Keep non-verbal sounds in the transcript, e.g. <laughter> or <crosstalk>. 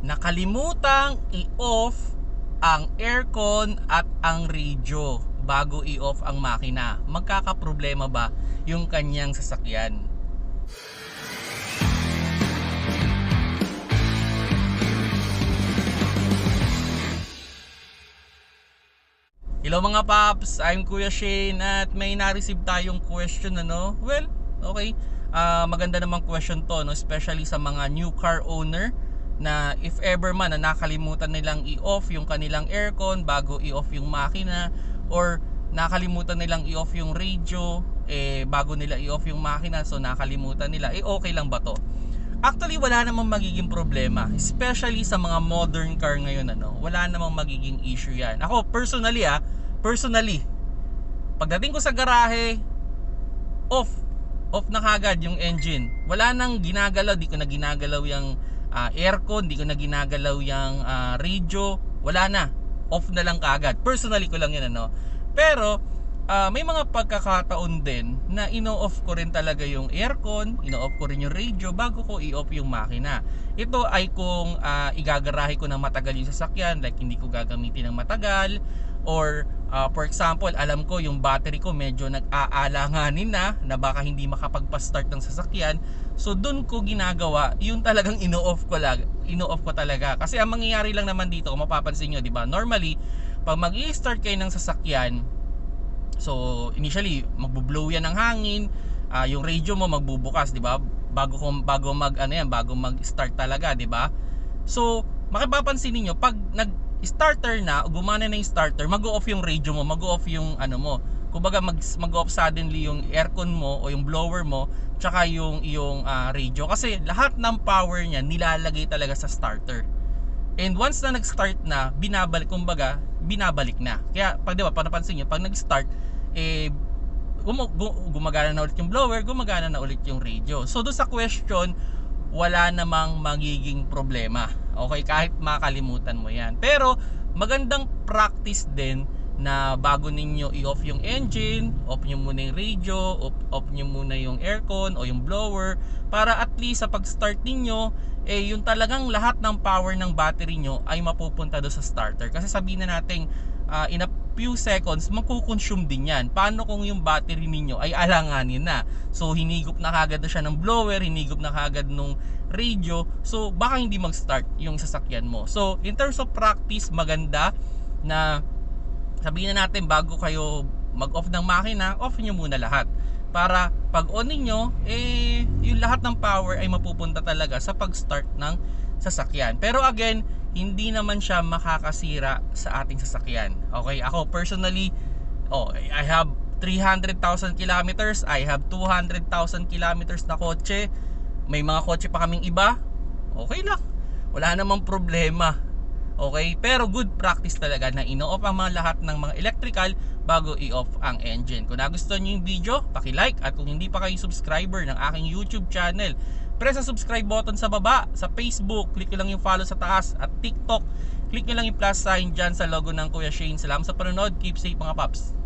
Nakalimutang i-off ang aircon at ang radio bago i-off ang makina. Magkakaproblema ba yung kanyang sasakyan? Hello mga paps, I'm Kuya Shane at may na-receive tayong question ano. Well, okay. Ah, maganda namang question to no, especially sa mga new car owner na if ever man na nakalimutan nilang i-off yung kanilang aircon bago i-off yung makina or nakalimutan nilang i-off yung radio eh bago nila i-off yung makina so nakalimutan nila eh okay lang ba to? Actually wala namang magiging problema especially sa mga modern car ngayon ano. Wala namang magiging issue 'yan. Ako personally ah, personally pagdating ko sa garahe off off na kagad yung engine. Wala nang ginagalaw, di ko na ginagalaw yung ah, aircon, di ko na ginagalaw yung ah, radio, wala na. Off na lang kagad. Personally ko lang 'yan ano. Pero ah, may mga pagkakataon din na ino-off ko rin talaga yung aircon, ino-off ko rin yung radio bago ko i-off yung makina. Ito ay kung ah, igagarahe ko ng matagal yung sasakyan, like hindi ko gagamitin ng matagal or ah, for example, alam ko yung battery ko medyo nag-aalanganin na na baka hindi makapagpa-start ng sasakyan. So doon ko ginagawa, yung talagang <laughs> ino-off ko lang, ino-off ko talaga. Kasi ang mangyayari lang naman dito, kung mapapansin nyo, 'di ba? Normally, pag mag-i-start kayo ng sasakyan, So initially magbo-blow yan ng hangin, ah, yung radio mo magbubukas, 'di ba? Bago bago mag ano yan, bago mag-start talaga, 'di ba? So makipapansin niyo pag nag-starter na, gumana na yung starter, mag-off yung radio mo, mag-off yung ano mo. Kumbaga mag mag-off suddenly yung aircon mo o yung blower mo, tsaka yung yung ah, radio kasi lahat ng power niya nilalagay talaga sa starter. And once na nag-start na, binabalik, kumbaga, binabalik na. Kaya, pag di ba, pag napansin nyo, pag nag-start, eh, gum- gu- gumagana na ulit yung blower, gumagana na ulit yung radio. So, doon sa question, wala namang magiging problema. Okay, kahit makalimutan mo yan. Pero, magandang practice din na bago ninyo i-off yung engine, off nyo muna yung radio, off, off nyo muna yung aircon o yung blower para at least sa pag-start ninyo, eh yung talagang lahat ng power ng battery nyo ay mapupunta do sa starter. Kasi sabihin na natin, ah, in few seconds, magkukonsume din yan. Paano kung yung battery ninyo ay alanganin na? So, hinigop na kagad na siya ng blower, hinigop na kagad nung radio. So, baka hindi mag-start yung sasakyan mo. So, in terms of practice, maganda na sabihin na natin bago kayo mag-off ng makina, off nyo muna lahat. Para pag on ninyo, eh, yung lahat ng power ay mapupunta talaga sa pag-start ng sasakyan. Pero again, hindi naman siya makakasira sa ating sasakyan. Okay, ako personally, oh, I have 300,000 kilometers, I have 200,000 kilometers na kotse. May mga kotse pa kaming iba. Okay lang. Wala namang problema. Okay? Pero good practice talaga na ino-off ang mga lahat ng mga electrical bago i-off ang engine. Kung nagustuhan nyo yung video, paki-like at kung hindi pa kayo subscriber ng aking YouTube channel, press ang subscribe button sa baba, sa Facebook, click lang yung follow sa taas at TikTok, click nyo lang yung plus sign dyan sa logo ng Kuya Shane. Salamat sa panonood, keep safe mga paps.